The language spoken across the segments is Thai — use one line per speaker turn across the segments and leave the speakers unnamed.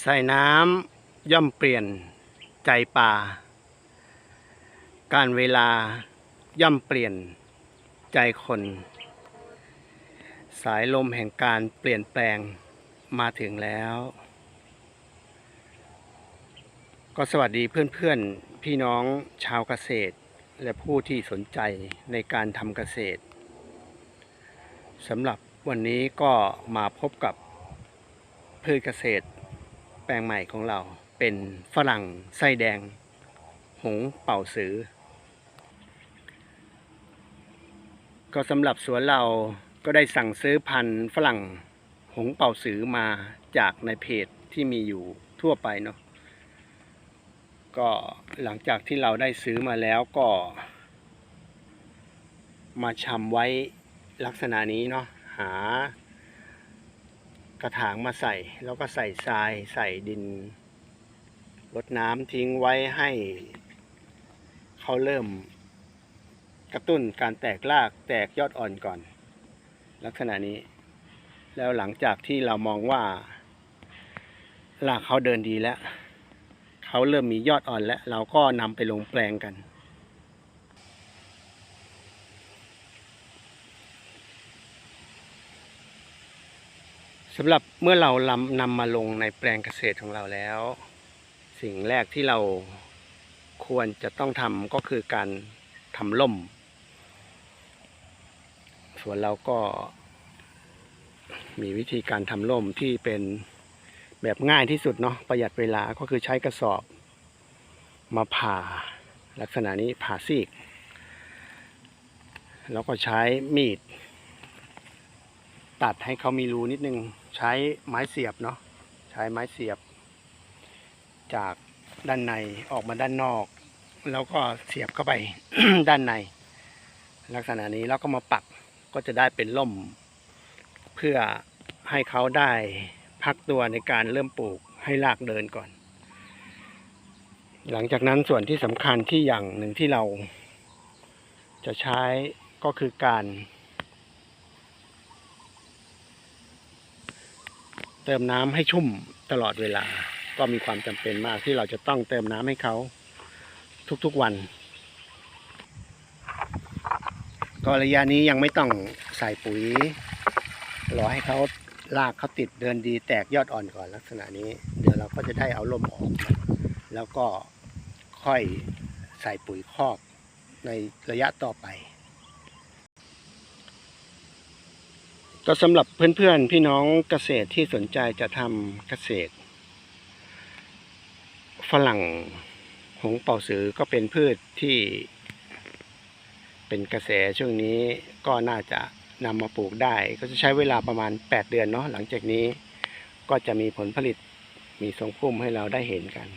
ใส่น้ำย่อมเปลี่ยนใจป่า การเวลาย่อมเปลี่ยนใจคน สายลมแห่งการเปลี่ยนแปลงมาถึงแล้ว ก็สวัสดีเพื่อนๆ พี่น้องชาวเกษตร และผู้ที่สนใจในการทำเกษตรสำหรับวันนี้ก็มาพบกับพืชเกษตร แปลงใหม่ของเราเป็นฝรั่งไส้แดง หงเป่าสือ ก็สำหรับสวนเราก็ได้สั่งซื้อพันธุ์ฝรั่งหงเป่าสือมาจากในเพจที่มีอยู่ทั่วไปเนาะก็หลังจากที่เราได้ซื้อมาแล้วก็ มาชำไว้ลักษณะนี้เนาะหา กระถางมาใส่ แล้วก็ใส่ทรายใส่ดินรดน้ำทิ้งไว้ให้เขาเริ่มกระตุ้นการแตกรากแตกยอดอ่อนก่อน ลักษณะนี้ แล้วหลังจากที่เรามองว่ารากเขาเดินดีแล้ว เขาเริ่มมียอดอ่อนแล้ว เราก็นำไปลงแปลงกัน สำหรับเมื่อเราลำนำมาลงในแปลงเกษตรของเราแล้ว สิ่งแรกที่เราควรจะต้องทำก็คือการทำล่ม ส่วนเราก็มีวิธีการทำล่มที่เป็นแบบง่ายที่สุดเนาะประหยัดเวลาก็คือใช้กระสอบ มาผ่าลักษณะนี้ผ่าซีก แล้วก็ใช้มีด ตัดให้เขามีรูนิดนึง ใช้ไม้เสียบเนาะใช้ไม้เสียบ จากด้านในออกมาด้านนอก แล้วก็เสียบเข้าไป ด้านใน ลักษณะนี้แล้วก็มาปักก็จะได้เป็นล่ม เพื่อให้เขาได้พักตัวในการเริ่มปลูกให้รากเดินก่อน หลังจากนั้นส่วนที่สำคัญที่อย่างหนึ่งที่เราจะใช้ก็คือการ เติมน้ำให้ชุ่มตลอดเวลา ก็มีความจำเป็นมากที่เราจะต้องเติมน้ำให้เขาทุกๆวัน ก็ระยะนี้ยังไม่ต้องใส่ปุ๋ยรอให้เขาลากเขาติดเดินดีแตกยอดอ่อนก่อนลักษณะนี้ เดี๋ยวเราก็จะได้เอาลมออกนะแล้วก็ค่อยใส่ปุ๋ยคอกในระยะต่อไป ก็สำหรับเพื่อนๆพี่น้องเกษตรที่สนใจจะทำเกษตร ฝรั่งหงเป่าสือก็เป็นพืชที่เป็นกระแสช่วงนี้ก็น่าจะนำมาปลูกได้ ก็จะใช้เวลาประมาณ 8 เดือนเนาะหลังจากนี้ก็จะมีผลผลิตมีทรงพุ่มให้เราได้เห็นกัน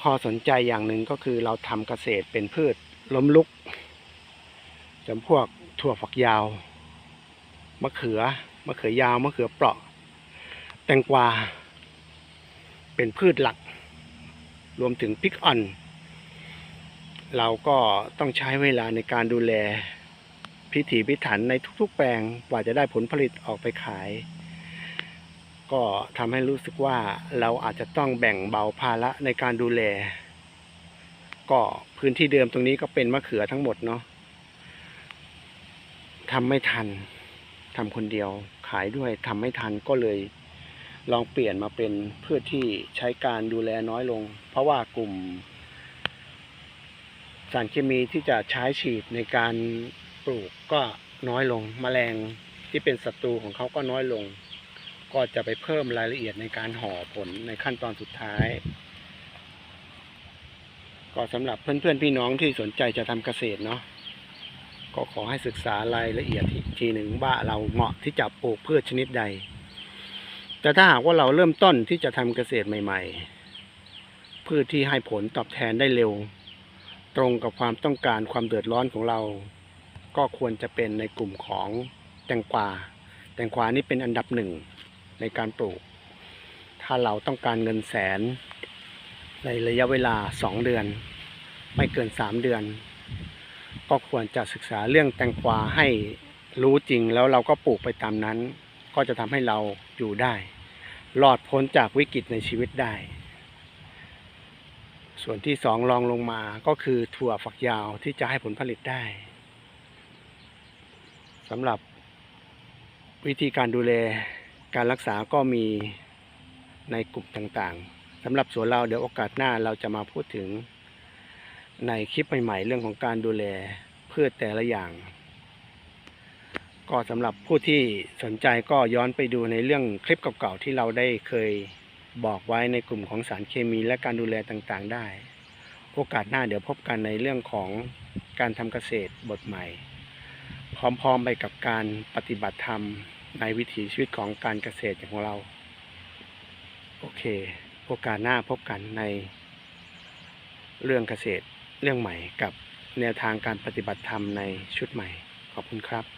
ข้อสนใจอย่างหนึ่งก็คือเราทำเกษตรเป็นพืชล้มลุกจำพวกถั่วฝักยาว มะเขือมะเขือยาวมะเขือเปราะ แตงกวา เป็นพืชหลัก รวมถึงพริกอ่อน เราก็ต้องใช้เวลาในการดูแล พิถีพิถันในทุกๆ แปลงกว่าจะได้ผลผลิตออกไปขาย ก็ทำให้รู้สึกว่าเราอาจจะต้องแบ่งเบาภาระในการดูแล ก็พื้นที่เดิมตรงนี้ก็เป็นมะเขือทั้งหมดเนาะทำไม่ทัน ทำคนเดียวขายด้วยทำไม่ทันก็เลย ลองเปลี่ยนมาเป็นเพื่อที่ใช้การดูแลน้อยลง เพราะว่ากลุ่ม สารเคมีที่จะใช้ฉีดในการปลูกก็น้อยลงแมลงที่เป็นศัตรูของเขาก็น้อยลง ก็จะไปเพิ่มรายละเอียดในการห่อผลในขั้นตอนสุดท้าย ก็สำหรับเพื่อนๆพี่น้องที่สนใจจะทำเกษตรเนาะ ก็ขอให้ศึกษารายละเอียดอีกทีหนึ่งว่าเราเหมาะที่จะปลูกพืชชนิดใด แต่ถ้าหากว่าเราเริ่มต้นที่จะทำเกษตรใหม่ ๆ พืชที่ให้ผลตอบแทนได้เร็ว ตรงกับความต้องการความเดือดร้อนของเรา ก็ควรจะเป็นในกลุ่มของแตงกวา แตงกวานี่เป็นอันดับหนึ่งในการปลูก ถ้าเราต้องการเงินแสน ในระยะเวลา 2 เดือน ไม่เกิน 3 เดือน ก็ควรจะศึกษาเรื่องแตงกวาให้รู้จริงแล้วเราก็ปลูกไปตามนั้น ก็จะทำให้เราอยู่ได้หลอดพ้นจากวิกฤตในชีวิตได้ ส่วนที่สองรองลงมาก็คือถั่วฝักยาวที่จะให้ผลผลิตได้สำหรับวิธีการดูแลการรักษาก็มีในกลุ่มต่างๆสำหรับสวนเราเดี๋ยวโอกาสหน้าเราจะมาพูดถึง ในคลิปใหม่ๆ เรื่องของการดูแลพืชแต่ละอย่าง ก็สำหรับผู้ที่สนใจก็ย้อนไปดูในเรื่องคลิปเก่าๆที่เราได้เคยบอกไว้ในกลุ่มของสารเคมีและการดูแลต่างๆ ได้ โอกาสหน้าเดี๋ยวพบกันในเรื่องของการทำเกษตรบทใหม่ พร้อมๆไปกับการปฏิบัติธรรมในวิถีชีวิตของการเกษตรของเรา โอเค โอกาสหน้าพบกันในเรื่องเกษตร เรื่องใหม่กับแนวทางการปฏิบัติธรรมในชุดใหม่ ขอบคุณครับ